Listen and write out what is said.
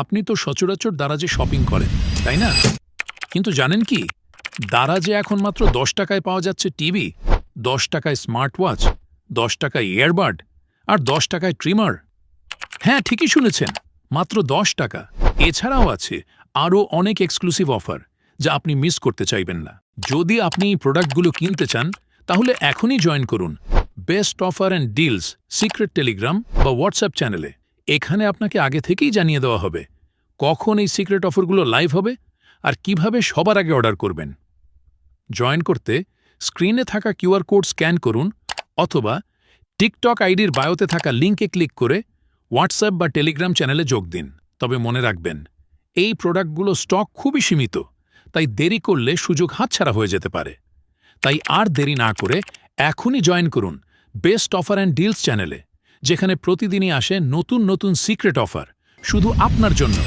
আপনি তো সচরাচর দারাজে শপিং করেন, তাই না? কিন্তু জানেন কি? দারাজে এখন মাত্র দশ টাকায় পাওয়া যাচ্ছে টিভি, দশ টাকায় স্মার্ট ওয়াচ দশ টাকায় ইয়ারবাড আর দশ টাকায় ট্রিমার হ্যাঁ ঠিকই শুনেছেন, মাত্র দশ টাকা। এছাড়াও আছে আরও অনেক এক্সক্লুসিভ অফার যা আপনি মিস করতে চাইবেন না। যদি আপনি এই প্রোডাক্টগুলো কিনতে চান, তাহলে এখনই জয়েন করুন। Best offer and deals secret Telegram বা হোয়াটসঅ্যাপ চ্যানেলে এখানে আপনাকে আগে থেকেই জানিয়ে দেওয়া হবে কখন এই সিক্রেট অফারগুলো লাইভ হবে আর কীভাবে সবার আগে অর্ডার করবেন। জয়েন করতে স্ক্রিনে থাকা কিউআর কোড স্ক্যান করুন অথবা টিকটক আইডির বায়োতে থাকা লিঙ্কে ক্লিক করে হোয়াটসঅ্যাপ বা টেলিগ্রাম চ্যানেলে যোগ দিন। তবে মনে রাখবেন, এই প্রোডাক্টগুলো স্টক খুবই সীমিত, তাই দেরি করলে সুযোগ হাতছাড়া হয়ে যেতে পারে। তাই আর দেরি না করে এখনই জয়েন করুন বেস্ট অফার অ্যান্ড ডিলস চ্যানেলে। যেখানে প্রতিদিনই আসে নতুন নতুন সিক্রেট অফার শুধু আপনার জন্য।